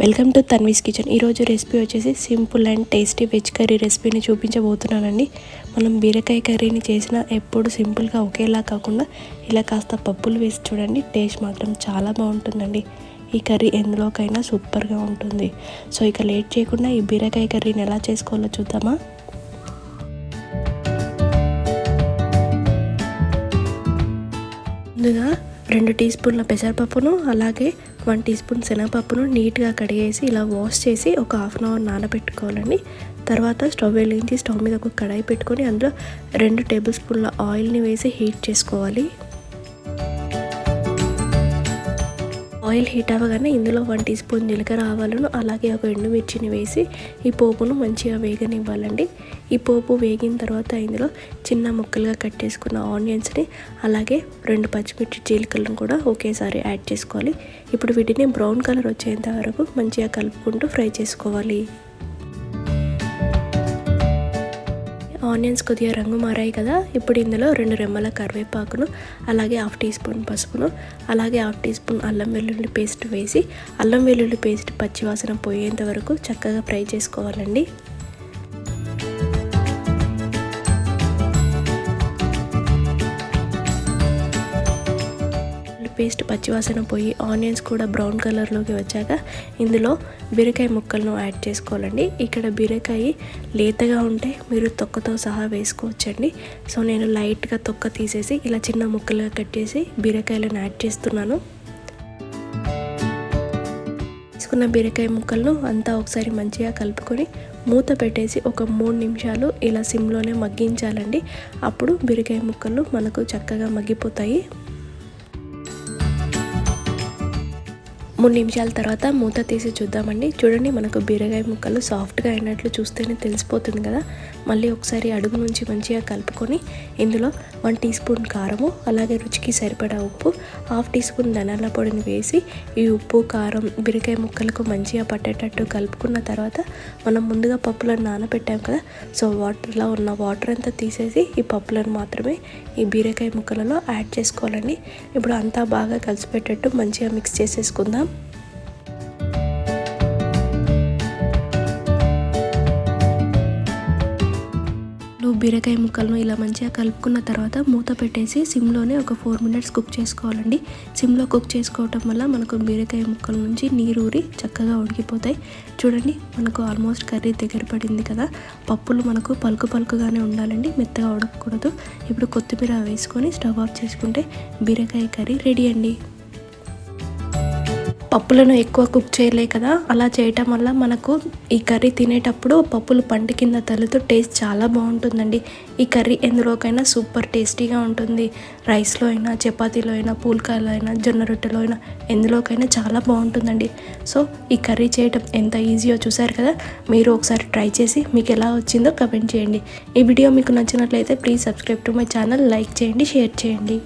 Welcome to Tanvi's kitchen. ఈరోజు recipe వచ్చేసి simple and tasty veg curry రెసిపీని చూపించబోతున్నానండి. మనం బీరకాయ కర్రీని చేసిన ఎప్పుడు సింపుల్గా ఒకేలా కాకుండా ఇలా కాస్త పప్పులు వేసి చూడండి టేస్ట్ మాత్రం చాలా బాగుంటుందండి. ఈ కర్రీ ఎందులోకైనా సూపర్గా ఉంటుంది. సో ఇక లేట్ చేయకుండా ఈ బీరకాయ కర్రీని ఎలా చేసుకోవాలో చూద్దామా? ముందుగా రెండు టీ స్పూన్ల పెసరపప్పును అలాగే వన్ టీ స్పూన్ శనగపప్పును నీట్గా కడిగేసి ఇలా వాష్ చేసి ఒక హాఫ్ అన్ అవర్ నానబెట్టుకోవాలండి. తర్వాత స్టవ్ వెలిగించి స్టవ్ మీద ఒక కడాయి పెట్టుకొని అందులో రెండు టేబుల్ స్పూన్ల ఆయిల్ని వేసి హీట్ చేసుకోవాలి. ఆయిల్ హీట్ అవ్వగానే ఇందులో వన్ టీ స్పూన్ జీలకర్ర ఆవాలను అలాగే ఒక ఎండుమిర్చిని వేసి ఈ పోపును మంచిగా వేగనివ్వాలండి. ఈ పోపు వేగిన తర్వాత ఇందులో చిన్న ముక్కలుగా కట్ చేసుకున్న ఆనియన్స్ని అలాగే రెండు పచ్చిమిర్చి జీలకర్రలను కూడా ఒకేసారి యాడ్ చేసుకోవాలి. ఇప్పుడు వీటిని బ్రౌన్ కలర్ వచ్చేంత వరకు మంచిగా కలుపుకుంటూ ఫ్రై చేసుకోవాలి. ఆనియన్స్ కొద్దిగా రంగు మారాయి కదా ఇప్పుడు ఇందులో రెండు రెమ్మల కరివేపాకును అలాగే హాఫ్ టీ స్పూన్ పసుపును అలాగే హాఫ్ టీ స్పూన్ అల్లం వెల్లుల్లి పేస్ట్ వేసి అల్లం వెల్లుల్లి పేస్ట్ పచ్చివాసన పోయేంత వరకు చక్కగా ఫ్రై చేసుకోవాలండి. పేస్ట్ పచ్చివాసన పోయి ఆనియన్స్ కూడా బ్రౌన్ కలర్లోకి వచ్చాక ఇందులో బీరకాయ ముక్కలను యాడ్ చేసుకోవాలండి. ఇక్కడ బీరకాయ లేతగా ఉంటే మీరు తొక్కతో సహా వేసుకోవచ్చండి. సో నేను లైట్గా తొక్క తీసేసి ఇలా చిన్న ముక్కలుగా కట్ చేసి బీరకాయలను యాడ్ చేస్తున్నాను. తీసుకున్న బీరకాయ ముక్కలను అంతా ఒకసారి మంచిగా కలుపుకొని మూత పెట్టేసి ఒక మూడు నిమిషాలు ఇలా సిమ్లోనే మగ్గించాలండి. అప్పుడు బీరకాయ ముక్కలు మనకు చక్కగా మగ్గిపోతాయి. మూడు నిమిషాల తర్వాత మూత తీసి చూద్దామండి. చూడండి మనకు బీరకాయ ముక్కలు సాఫ్ట్గా అయినట్లు చూస్తేనే తెలిసిపోతుంది కదా. మళ్ళీ ఒకసారి అడుగు నుంచి మంచిగా కలుపుకొని ఇందులో వన్ టీ స్పూన్ కారము అలాగే రుచికి సరిపడా ఉప్పు హాఫ్ టీ స్పూన్ ధనాల పొడిని వేసి ఈ ఉప్పు కారం బీరకాయ ముక్కలకు మంచిగా పట్టేటట్టు కలుపుకున్న తర్వాత మనం ముందుగా పప్పులను నానబెట్టాం కదా. సో వాటర్లో ఉన్న వాటర్ అంతా తీసేసి ఈ పప్పులను మాత్రమే ఈ బీరకాయ ముక్కలలో యాడ్ చేసుకోవాలండి. ఇప్పుడు అంతా బాగా కలిసిపెట్టేట్టు మంచిగా మిక్స్ చేసేసుకుందాం. బీరకాయ ముక్కలను ఇలా మంచిగా కలుపుకున్న తర్వాత మూత పెట్టేసి సిమ్లోనే ఒక ఫోర్ మినిట్స్ కుక్ చేసుకోవాలండి. సిమ్లో కుక్ చేసుకోవటం వల్ల మనకు బీరకాయ ముక్కల నుంచి నీరు ఊరి చక్కగా ఉడికిపోతాయి. చూడండి మనకు ఆల్మోస్ట్ కర్రీ దగ్గర పడింది కదా. పప్పులు మనకు పలుకు పలుకుగానే ఉండాలండి మెత్తగా ఉడకకూడదు. ఇప్పుడు కొత్తిమీర వేసుకొని స్టవ్ ఆఫ్ చేసుకుంటే బీరకాయ కర్రీ రెడీ అండి. పప్పులను ఎక్కువ కుక్ చేయలే కదా అలా చేయటం వల్ల మనకు ఈ కర్రీ తినేటప్పుడు పప్పులు పంట కింద తల్లితో టేస్ట్ చాలా బాగుంటుందండి. ఈ కర్రీ ఎందులోకైనా సూపర్ టేస్టీగా ఉంటుంది. రైస్లో అయినా చపాతీలో అయినా పూలకాయలో అయినా జొన్న రొట్టెలో అయినా ఎందులోకైనా చాలా బాగుంటుందండి. సో ఈ కర్రీ చేయటం ఎంత ఈజీయో చూసారు కదా మీరు ఒకసారి ట్రై చేసి మీకు ఎలా వచ్చిందో కమెంట్ చేయండి. ఈ వీడియో మీకు నచ్చినట్లయితే please subscribe to my channel like చేయండి షేర్ చేయండి.